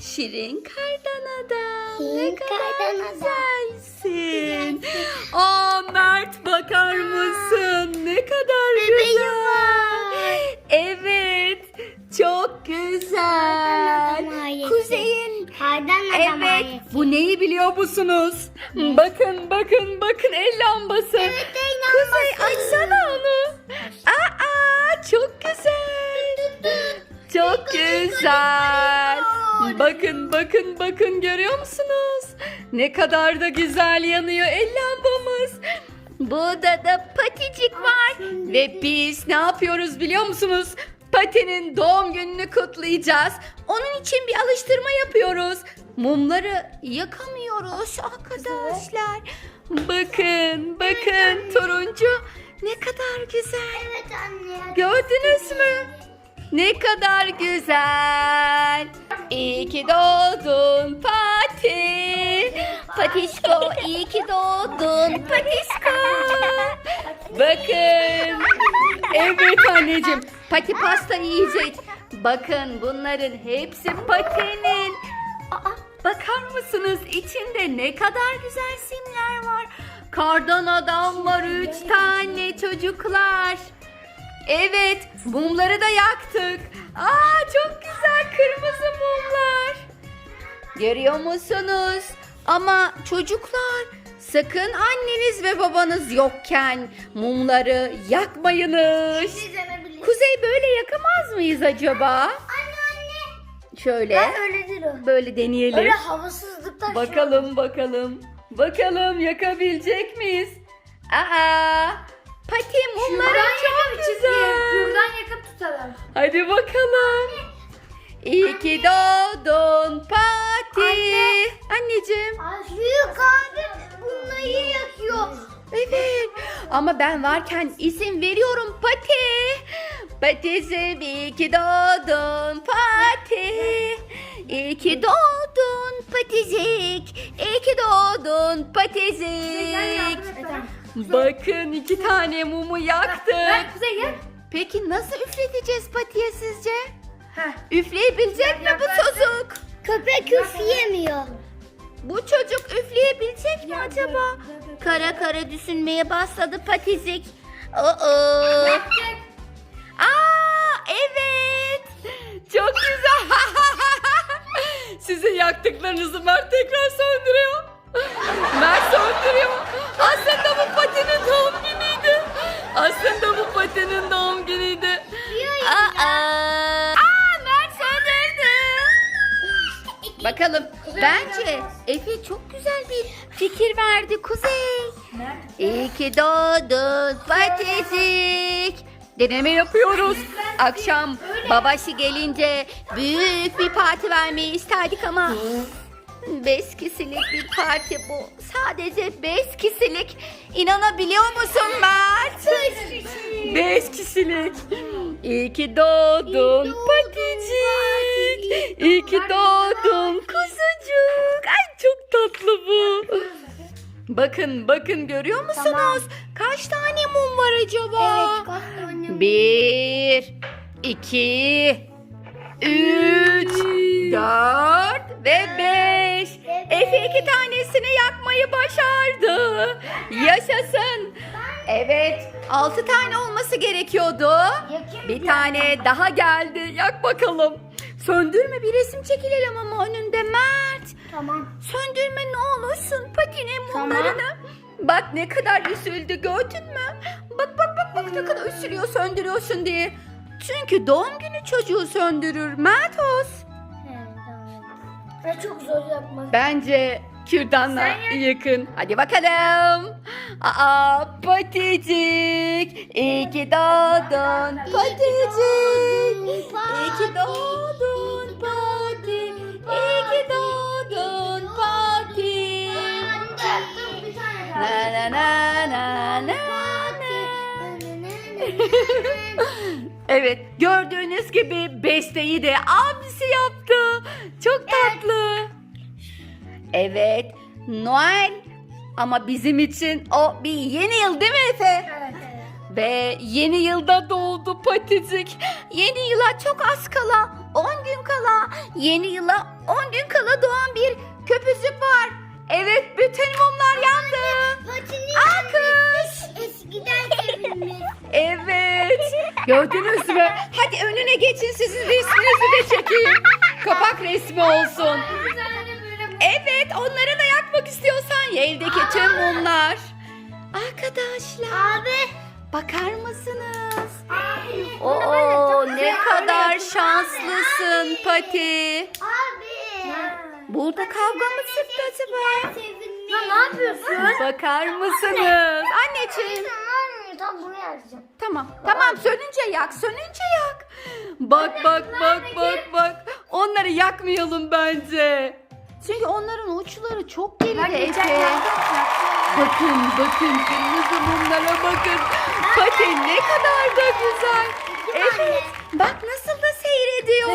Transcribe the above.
Şirin kardan adam. Şirin ne kadar kardan adam. güzelsin. Aa Mert bakar mısın? Ne kadar Bebeğim güzel. var. Evet. Çok güzel. Adam. Kuzeyin Kardan adam Evet, ayeti. bu neyi biliyor musunuz? Bakın, bakın, bakın el lambası. Evet, el Kuzey açsana onu. Aa, çok güzel. Çok güzel. Bakın, bakın, bakın görüyor musunuz? Ne kadar da güzel yanıyor el lambamız. Burada da paticik var. Ve biz ne yapıyoruz biliyor musunuz? Pati'nin doğum gününü kutlayacağız. Onun için bir alıştırma yapıyoruz. Mumları yakamıyoruz arkadaşlar. Bakın, bakın turuncu ne kadar güzel. Evet anne. Gördünüz mü? Ne kadar güzel. İyi ki doğdun Pati. Patişko iyi ki doğdun Patişko. Bakın. Evet anneciğim. Pati pasta yiyecek. Bakın bunların hepsi Pati'nin. Aa, bakar mısınız? İçinde ne kadar güzel simler var. Kardan adam var üç tane çocuklar. Evet, mumları da yaktık. Aa, çok güzel kırmızı mumlar. Görüyor musunuz? Ama çocuklar, sakın anneniz ve babanız yokken mumları yakmayınız. Kuzey böyle yakamaz mıyız acaba? Anne anne. Şöyle, Ben öyle değilim. böyle deneyelim. Öyle havasızlıktan Bakalım bakalım. Bakalım yakabilecek miyiz? Aa! Pati mumları çok güzel. Buradan yakıp tutalım. Hadi bakalım. İyi ki doğdun Pati. Anne. Anneciğim. Büyük abi bunları yakıyor. Evet. Ama ben varken izin veriyorum Pati. Pati'cim iyi ki doğdun Pati. İyi ki doğdun Paticik. İyi ki doğdun Paticik. Bakın iki tane mumu yaktık. Kuzey gel. Peki nasıl üfleteceğiz Pati'ye sizce? Heh. Üfleyebilecek mi bu çocuk? Köpek üfleyemiyor. Bu çocuk üfleyebilecek mi acaba? Kara kara düşünmeye başladı Patizik. Oo. Aa evet. Çok güzel. Sizin yaktıklarınızı Mert tekrar söndürüyor. Mert söndürüyor. Aa. Aa Mert söndürdü. Bakalım. Bence Efe çok güzel bir fikir verdi Kuzey. İyi ki doğdun Paticik. Deneme yapıyoruz. Akşam babaşı gelince büyük bir parti vermeyi isterdik ama beş kişilik bir parti bu. Sadece beş kişilik. İnanabiliyor musun Mert? Beş kişilik. İyi ki doğdun Paticik. İyi ki doğdun kuzucuk. Ay çok tatlı bu. Bakın bakın görüyor musunuz? Tamam. Kaç tane mum var acaba? Evet kaç tane Bir, iki, üç, dört ve beş. Efe iki tanesini yakmayı başardı. Yaşasın. Evet, altı tane olması gerekiyordu. Yakayım Bir tane daha geldi. Yak bakalım. Söndürme bir resim çekilelim ama önünde Mert. Tamam. Söndürme ne olursun patinin Tamam. mumlarını. Bak ne kadar üzüldü gördün mü? Bak bak bak bak ne kadar üzülüyor söndürüyorsun diye. Çünkü doğum günü çocuğu söndürür. Evet tamam. Ben çok zor yapmak. Bence kürdanla yakın. Hadi bakalım. Aa paticik. İyi ki doğdun paticik. İyi ki doğdun pati. İyi ki doğdun pati. Na na na na na. Evet gördüğünüz gibi besteyi de abisi yaptı. Çok tatlı. Evet Noel ama bizim için o bir yeni yıl değil mi Efe? Evet. Ve yeni yılda doğdu paticik. Yeni yıla çok az kala 10 gün kala yeni yıla 10 gün kala doğan bir köpüzük var. Evet bütün mumlar yandı. Alkış. Eskiden sevilmiş. Evet. Gördünüz mü? Hadi önüne geçin sizin resminizi de çekeyim. Kapak resmi olsun. Evet onları da yakmak istiyorsan ye evdeki tüm mumlar. Arkadaşlar Abi. bakar mısınız? Abi. Oo ne kadar şanslısın Pati. Abi. Burada kavga mı çıktı acaba? Ya ne yapıyorsun? Bakar mısınız? Anneciğim. Tam bunu yazacağım. Tamam. Tamam sönünce yak. Sönünce yak. Bak bak bak bak bak. Onları yakmayalım bence. Çünkü onların uçları çok geride Efe. Bakın bakın kırmızı mumlara bakın. Pati ne kadar da güzel. Evet. Bak nasıl da seyrediyor.